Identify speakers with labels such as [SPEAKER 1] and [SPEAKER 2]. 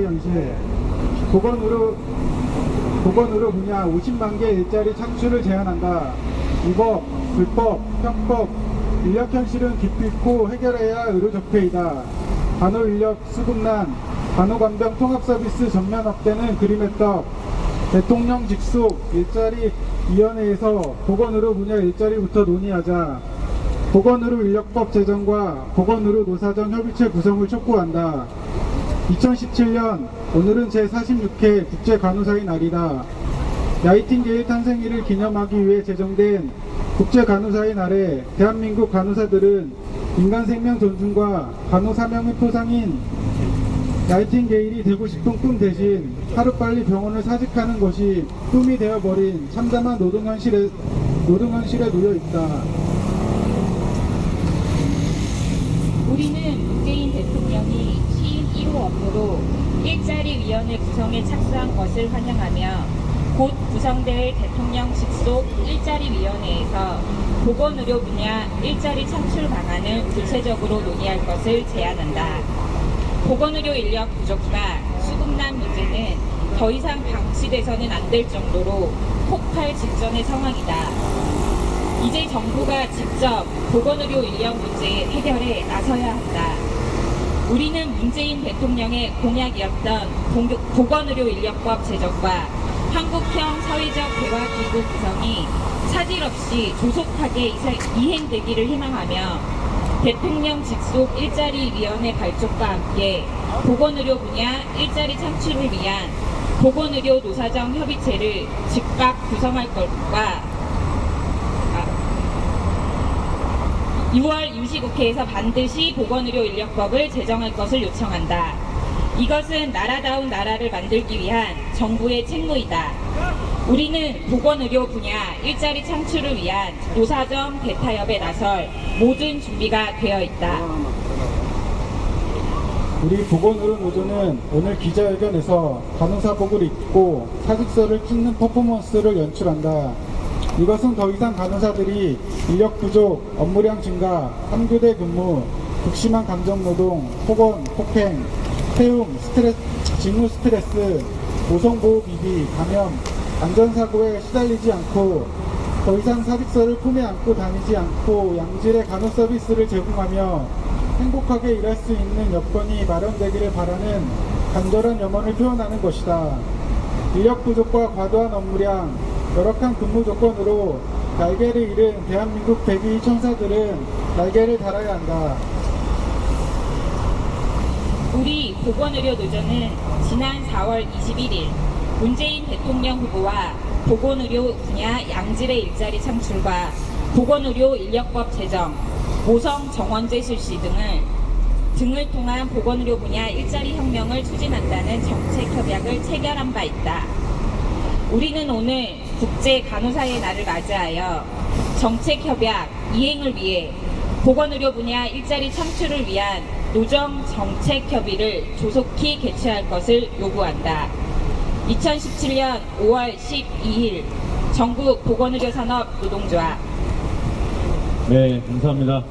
[SPEAKER 1] 간호사의 현실 보건의료 보건의료 분야 50만 개 일자리 창출을 제한한다. 위법, 불법, 편법, 인력 현실은 깊이 있고 해결해야 할 의료 적폐이다. 간호 인력 수급난, 간호관병 통합 서비스 전면 확대는 그림의 떡. 대통령 직속 일자리 위원회에서 보건의료 분야 일자리부터 논의하자. 보건의료 인력법 제정과 보건의료 노사정 협의체 구성을 촉구한다. 2017년 오늘은 제46회 국제간호사의 날이다. 야이팅게일 탄생일을 기념하기 위해 제정된 국제간호사의 날에 대한민국 간호사들은 인간 생명 존중과 간호 사명의 표상인 나이팅게일이 되고 싶은 꿈 대신 하루빨리 병원을 사직하는 것이 꿈이 되어버린 참담한 노동 현실에, 노동 현실에 놓여 있다.
[SPEAKER 2] 우리는 문재인 대통령이 취임 1호 업무로 일자리 위원회 구성에 착수한 것을 환영하며 곧 구성될 대통령 직속 일자리 위원회에서 보건 의료 분야 일자리 창출 방안을 구체적으로 논의할 것을 제안한다. 보건 의료 인력 부족과 수급난 문제는 더 이상 방치돼서는 안 될 정도로 폭발 직전의 상황이다. 이제 정부가 직접 보건의료 인력 문제 해결에 나서야 한다. 우리는 문재인 대통령의 공약이었던 공- 보건의료 인력법 제정과 한국형 사회적 대화기구 구성이 차질 없이 조속하게 이행되기를 희망하며 대통령 직속 일자리위원회 발족과 함께 보건의료 분야 일자리 창출을 위한 보건의료 노사정 협의체를 즉각 구성할 것과 6월 임시국회에서 반드시 보건의료 인력법을 제정할 것을 요청한다. 이것은 나라다운 나라를 만들기 위한 정부의 책무이다. 우리는 보건의료 분야 일자리 창출을 위한 노사정 대타협에 나설 모든 준비가 되어 있다.
[SPEAKER 1] 우리 보건의료 노조는 오늘 기자회견에서 간호사복을 입고 사직서를 찍는 퍼포먼스를 연출한다. 이것은 더 이상 간호사들이 인력 부족, 업무량 증가, 3교대 근무, 극심한 감정노동, 폭언, 폭행, 태움, 스트레스, 직무 스트레스, 고성보호 비비, 감염, 안전사고에 시달리지 않고 더 이상 사직서를 품에 안고 다니지 않고 양질의 간호 서비스를 제공하며 행복하게 일할 수 있는 여건이 마련되기를 바라는 간절한 염원을 표현하는 것이다. 인력 부족과 과도한 업무량, 열악한 근무 조건으로 날개를 잃은 대한민국 대기 천사들은 날개를 달아야 한다.
[SPEAKER 2] 우리 보건의료 노조는 지난 4월 21일 문재인 대통령 후보와 보건의료 분야 양질의 일자리 창출과 보건의료 인력법 제정, 모성 정원제 실시 등을 등을 통한 보건의료 분야 일자리 혁명을 추진한다는 정책 협약을 체결한 바 있다. 우리는 오늘 국제 간호사의 날을 맞이하여 정책 협약 이행을 위해 보건의료 분야 일자리 창출을 위한 노정 정책 협의를 조속히 개최할 것을 요구한다. 2017년 5월 12일 전국 보건의료 산업 노동조합
[SPEAKER 3] 네, 감사합니다.